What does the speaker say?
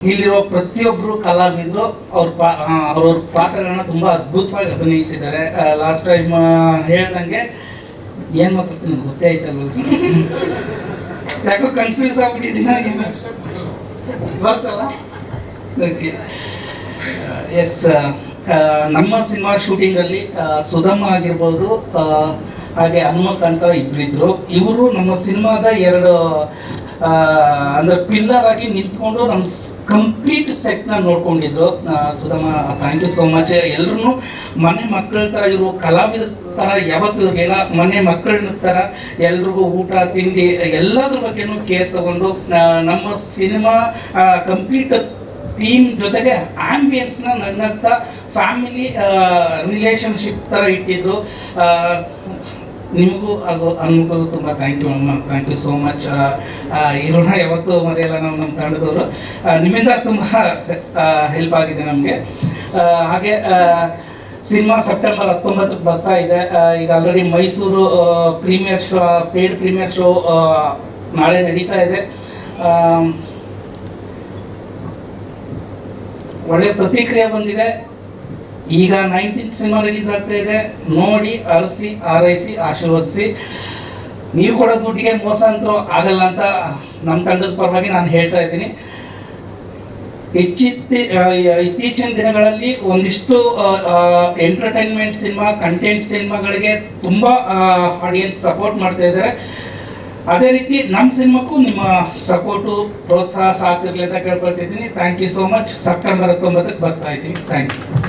ಇಲ್ಲಿರುವ ಪ್ರತಿಯೊಬ್ಬರು ಕಲಾವಿದರು ಅವ್ರ ಪಾ ಅವ್ರವ್ರ ಪಾತ್ರಗಳನ್ನ ತುಂಬ ಅದ್ಭುತವಾಗಿ ಅಭಿನಯಿಸಿದ್ದಾರೆ. ಲಾಸ್ಟ್ ಟೈಮ್ ಹೇಳ್ದಂಗೆ ಏನು ಮಾತಾಡ್ತೀನಿ ಗೊತ್ತೇ ಆಯ್ತಲ್ವ? ಯಾಕೋ ಕನ್ಫ್ಯೂಸ್ ಆಗ್ಬಿಟ್ಟಿದ್ದೀನ ಬರ್ತಲ್ಲ? ಓಕೆ ಎಸ್ ನಮ್ಮ ಸಿನಿಮಾ ಶೂಟಿಂಗಲ್ಲಿ ಸುಧಮ್ಮ ಆಗಿರ್ಬೋದು ಹಾಗೆ ಹನುಮಕ್ ಅಂತ ಇಬ್ಬರಿದ್ರು ಇವರು ನಮ್ಮ ಸಿನಿಮಾದ ಎರಡು ಅಂದ್ರೆ ಪಿಲ್ಲರ್ ಆಗಿ ನಿಂತ್ಕೊಂಡು ನಮ್ಮ ಕಂಪ್ಲೀಟ್ ಸೆಟ್ನ ನೋಡ್ಕೊಂಡಿದ್ರು. Sudhama thank you so much ಎಲ್ಲರೂ ಮನೆ ಮಕ್ಕಳ ಥರ ಇವರು ಕಲಾವಿದ್ರ ಥರ ಯಾವತ್ತೂ ಇರಲಿಲ್ಲ. ಮನೆ ಮಕ್ಕಳ ಥರ ಎಲ್ರಿಗೂ ಊಟ, ತಿಂಡಿ, ಎಲ್ಲದ್ರ ಬಗ್ಗೆನೂ ಕೇರ್ ತಗೊಂಡು ನಮ್ಮ ಸಿನಿಮಾ ಕಂಪ್ಲೀಟ್ ಟೀಮ್ ಜೊತೆಗೆ ಆಂಬಿಯನ್ಸ್ನ ನಗ್ನಗ್ತಾ ಫ್ಯಾಮಿಲಿ ರಿಲೇಷನ್ಶಿಪ್ ಥರ ಇಟ್ಟಿದ್ರು. ನಿಮಗೂ ಹಾಗೂ ಅನ್ಮಗೂ ತುಂಬ thank you ma'am thank you so much ಇರೋಣ ಯಾವತ್ತೂ ಮರೆಯಲ್ಲ ನಾವು ನಮ್ಮ ತಂಡದವರು. ನಿಮ್ಮಿಂದ ತುಂಬ ಹೆಲ್ಪ್ ಆಗಿದೆ ನಮಗೆ. ಹಾಗೆ ಸಿನಿಮಾ ಸೆಪ್ಟೆಂಬರ್ ಹತ್ತೊಂಬತ್ತಕ್ಕೆ ಬರ್ತಾ ಇದೆ. ಈಗ already Mysuru premiere show paid premiere show ನಾಳೆ ನಡೀತಾ ಇದೆ. ಒಳ್ಳೆ ಪ್ರತಿಕ್ರಿಯೆ ಬಂದಿದೆ. ಈಗ ನೈನ್ಟೀನ್ ಸಿನಿಮಾ ರಿಲೀಸ್ ಆಗ್ತಾ ಇದೆ. ನೋಡಿ, ಅರಸಿ, ಆರೈಸಿ, ಆಶೀರ್ವದಿಸಿ. ನೀವು ಕೊಡೋ ದುಡ್ಡಿಗೆ ಮೋಸ ಅಂತೂ ಆಗಲ್ಲ ಅಂತ ನಮ್ಮ ತಂಡದ ಪರವಾಗಿ ನಾನು ಹೇಳ್ತಾ ಇದ್ದೀನಿ. ಇಚ್ಚಿತ್ತಿ ಇತ್ತೀಚಿನ ದಿನಗಳಲ್ಲಿ ಒಂದಿಷ್ಟು ಎಂಟರ್ಟೈನ್ಮೆಂಟ್ ಸಿನಿಮಾ ಕಂಟೆಂಟ್ ಸಿನಿಮಾಗಳಿಗೆ ತುಂಬ ಆಡಿಯನ್ಸ್ ಸಪೋರ್ಟ್ ಮಾಡ್ತಾ ಇದ್ದಾರೆ. ಅದೇ ರೀತಿ ನಮ್ಮ ಸಿನಿಮಾಕ್ಕೂ ನಿಮ್ಮ ಸಪೋರ್ಟು ಪ್ರೋತ್ಸಾಹ ಸಾಕಿರಲಿ ಅಂತ ಕೇಳ್ಕೊಳ್ತಿದ್ದೀನಿ thank you so much September ಹತ್ತೊಂಬತ್ತಕ್ಕೆ ಬರ್ತಾ ಇದ್ದೀನಿ. Thank you